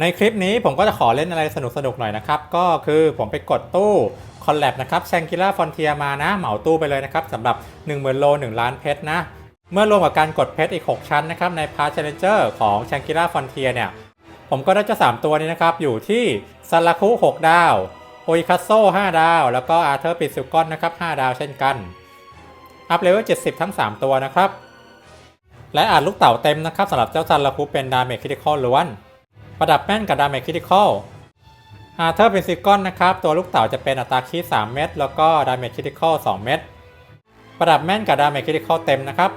ในคลิปนี้ผมก็จะขอเล่นอะไรสนุกๆหน่อยนะครับ ก็คือผมไปกดตู้คอลแลบนะครับแชงกิล่าฟอนเทียมานะ เหมาตู้ไปเลยนะครับสำหรับ 1 0,000โล 1 ล้านเพชรนะ เมื่อรวมกับการกดเพชรอีก 6 ชั้นนะครับ ในพาร์ c เชลเลนเจอร์ของแชงกิล่าฟอนเทียเนี่ย ผมก็ได้เจ้า3ตัวนี้นะครับ อยู่ที่ซาราคุ 6 ดาวโออิคาโซ5ดาว แล้วก็อาร์เธอร์ปิซิลกอนนะครับ5ดาวเช่นกัน อัพเลเวล70 ทั้ง 3 ตัวนะครับ และอาจลูกเต่าเต็มนะครับสำหรับเจ้าซาราคุเป็นดาเมจคริติคอลล้วน ประดับแม่นกับดาเมจคริติคอลอาร์เธอร์เป็นซิกอนนะครับ ตัวลูกเต่าจะเป็นอัตราคี3เม็ดแล้วก็ดาเมจคริติคอล2เม็ดประดับแม่นกับดาเมจคริติคอลเต็มนะครับ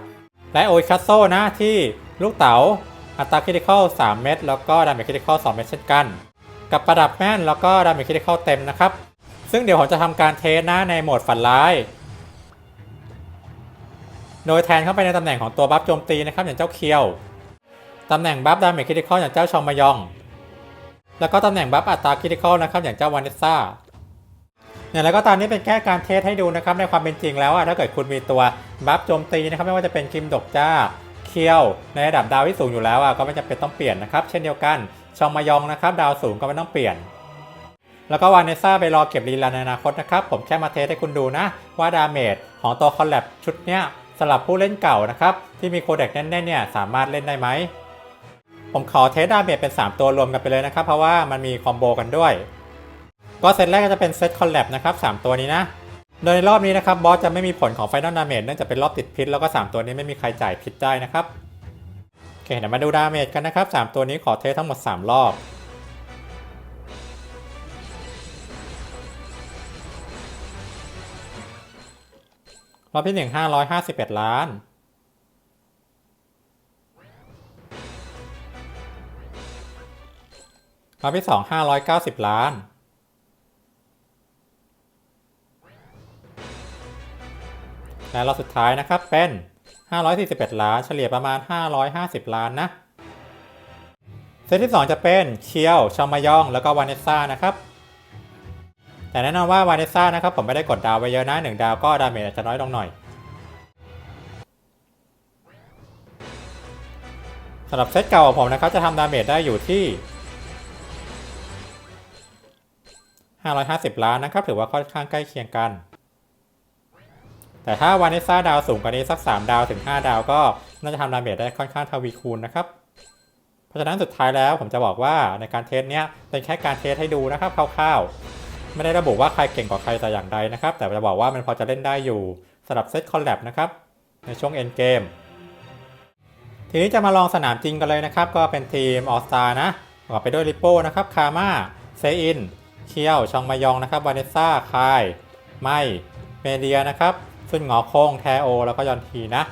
และโอ i คัสโซนะที่ลูกเต๋าอัตราคริติคอล3เม็ดแล้วก็ดาเมจคริติคอล2เม็ดเช่นกัน กับประดับแม่นแล้วก็ดาเมจคริติคอลเต็มนะครับ ซึ่งเดี๋ยวผมจะทำการเทสนะในโหมดฝันร้าย โดยแทนเข้าไปในตำแหน่งของตัวบัฟโจมตีนะครับอย่างเจ้าเคียว ตำแหน่งบัฟดาเมจคริติคอลอย่างเจ้าชองมายอง แล้วก็ตำแหน่งบัฟอัตราคริติคอลนะครับอย่างเจ้าวานิสซ่าอย่างไรก็ตามนี่เป็นแค่การเทสให้ดูนะครับในความเป็นจริงแล้วอะถ้าเกิดคุณมีตัวบัฟโจมตีนะครับไม่ว่าจะเป็นคิมดกจ้าเคียว ในระดับดาวที่สูงอยู่แล้วอะก็ไม่จำเป็นต้องเปลี่ยนนะครับเช่นเดียวกันชองมายองนะครับดาวสูงก็ไม่ต้องเปลี่ยนแล้วก็วานิสซ่าไปรอเก็บรีลันในอนาคตนะครับ ผมแค่มาเทสให้คุณดูนะ ว่าดาเมจของตัวคอลแลบชุดเนี้ยสำหรับผู้เล่นเก่านะครับ ที่มีโคเด็กแน่นๆเนี่ยสามารถเล่นได้ไหม ผมขอเทสดาเมจเป็น 3 ตัวรวมกันไปเลยนะครับ เพราะว่ามันมีคอมโบกันด้วย ก็เซตแรกก็จะเป็นเซตคอลแลบนะครับ3ตัวนี้นะ โดยในรอบนี้นะครับบอสจะไม่มีผลของไฟนอลดาเมจเนื่องจากเป็นรอบติดพิษแล้วก็ 3 ตัวนี้ไม่มีใครจ่ายพิษได้นะครับโอเคเดี๋ยวมาดูดาเมจกันนะครับ3ตัวนี้ขอเทสทั้งหมด 3 รอบรอบที่ 1 551 ล้าน รอบที่2 590ล้าน และรอบสุดท้ายนะครับเป็น541ล้าน เฉลี่ยประมาณ550ล้านนะเซตที่ 2 จะเป็นเคียวชอมายอง แล้วก็วานิสซ่านะครับ แต่แน่นอนว่าวานิสซ่านะครับ ผมไม่ได้กดดาวไปเยอะนะ1ดาวก็ดาเมจอาจจะน้อยลงหน่อยสำหรับเซตเก่าของผมนะครับ จะทำดาเมจได้อยู่ที่ 550 ล้านนะครับ ถือว่าค่อนข้างใกล้เคียงกัน แต่ถ้าวานิซ่าดาวสูงกว่านี้สัก 3 ดาวถึง 5 ดาวก็น่าจะทำดาเมจได้ค่อนข้างทวีคูณนะครับ เพราะฉะนั้นสุดท้ายแล้วผมจะบอกว่าในการเทสเนี้ยเป็นแค่การเทสให้ดูนะครับคร่าวๆ ไม่ได้ระบุว่าใครเก่งกว่าใครแต่อย่างใดนะครับ แต่จะบอกว่ามันพอจะเล่นได้อยู่สำหรับเซตคอลแลบนะครับในช่วงเอ็นเกมทีนี้จะมาลองสนามจริงกันเลยนะครับ ก็เป็นทีมออสตานะประกอบไปด้วยริปโป้นะครับคาม่าเซอิน เคียวชองมายองนะครับวานิสซ่าคายไมเมเดียนะครับซุนหงอคงแทโอ แล้วก็ยอนทีนะ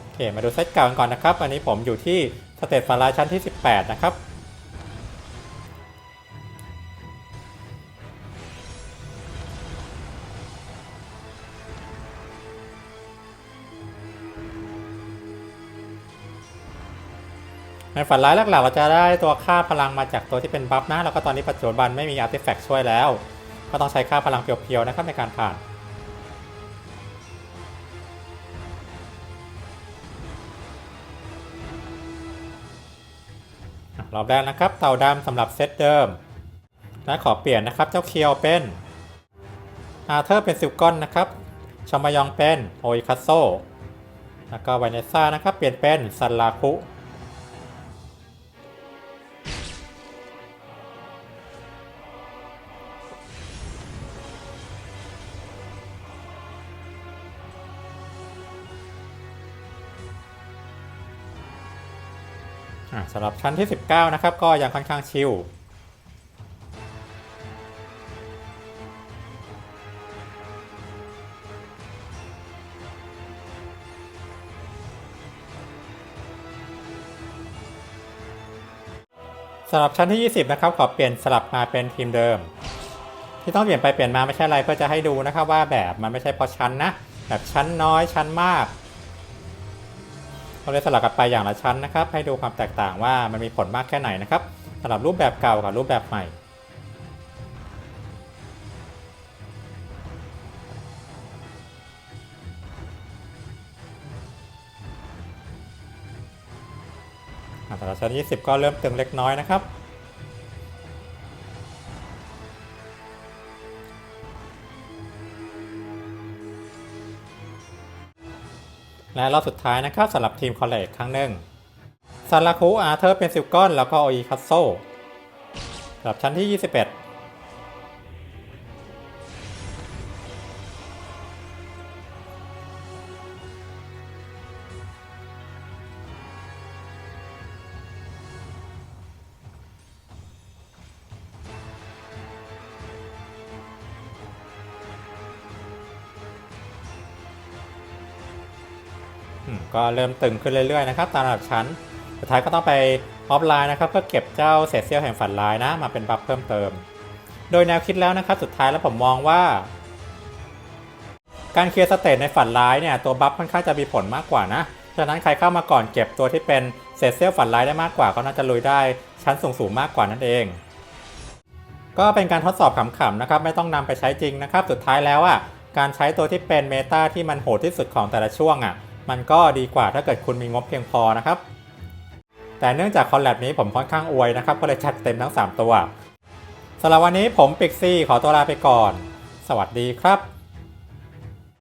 โอเค มาดูเซตเก่ากันก่อนนะครับ อันนี้ผมอยู่ที่สเตตฟาราชั้นที่ 18 นะครับ ในฝันร้ายหลักๆเราจะได้ตัวค่าพลังมาจากตัวที่เป็นบัฟนะ แล้วก็ตอนนี้ปัจจุบันไม่มีอาร์ติแฟกต์ช่วยแล้ว ก็ต้องใช้ค่าพลังเพียวๆนะครับในการผ่านรอบแรกนะครับ เต่าดำสำหรับเซตเดิม และขอเปลี่ยนนะครับ เจ้าเคียวเป็นอาเธอร์เป็นซิลกอนนะครับชมายองเป็นโออิคัสโซแล้วก็ไวเนซ่านะครับ เปลี่ยนเป็นซันลาคุ สำหรับชั้นที่ 19 นะครับ ก็ยังค่อนข้างชิลสำหรับชั้นที่ 20 นะครับ ขอเปลี่ยนสลับมาเป็นทีมเดิม ที่ต้องเปลี่ยนไปเปลี่ยนมาไม่ใช่อะไรเพื่อจะให้ดูนะครับว่าแบบมันไม่ใช่เพราะชั้นนะ แบบชั้นน้อยชั้นมาก เราเลยสลับกันไปอย่างละชั้นนะครับ ให้ดูความแตกต่างว่ามันมีผลมากแค่ไหนนะครับสำหรับรูปแบบเก่ากับรูปแบบใหม่อะสำหรับชั้น 20 ก็เริ่มตึงเล็กน้อยนะครับ และรอบสุดท้ายนะครับสำหรับทีมคอลเลกครั้งหนึ่งซาราคุอาเธอร์เป็นซิลกอน แล้วก็โออีคัสโซสำหรับชั้นที่ 21 ก็เริ่มตึงขึ้นเรื่อยๆนะครับตามระดับชั้น สุดท้ายก็ต้องไปออฟไลน์นะครับเพื่อเก็บเจ้าเศษเสี้ยวแห่งฝันร้ายนะ มาเป็นบัฟเพิ่มเติม โดยแนวคิดแล้วนะครับ สุดท้ายแล้วผมมองว่า การเคลียร์สเตจในฝันร้ายเนี่ยตัวบัฟค่อนข้างจะมีผลมากกว่านะฉะนั้นใครเข้ามาก่อนเก็บตัวที่เป็นเศษเสี้ยวฝันร้ายได้มากกว่าก็น่าจะลุยได้ชั้นสูงๆมากกว่านั่นเอง ก็เป็นการทดสอบขำๆนะครับไม่ต้องนำไปใช้จริงนะครับ สุดท้ายแล้วอะการใช้ตัวที่เป็นเมตาที่มันโหดที่สุดของแต่ละช่วงอะ มันก็ดีกว่าถ้าเกิดคุณมีงบเพียงพอนะครับ แต่เนื่องจากคอลแลบนี้ผมค่อนข้างอวยนะครับ ก็เลยจัดเต็มทั้ง 3 ตัวสำหรับวันนี้ผมปิกซี่ขอตัวลาไปก่อน สวัสดีครับ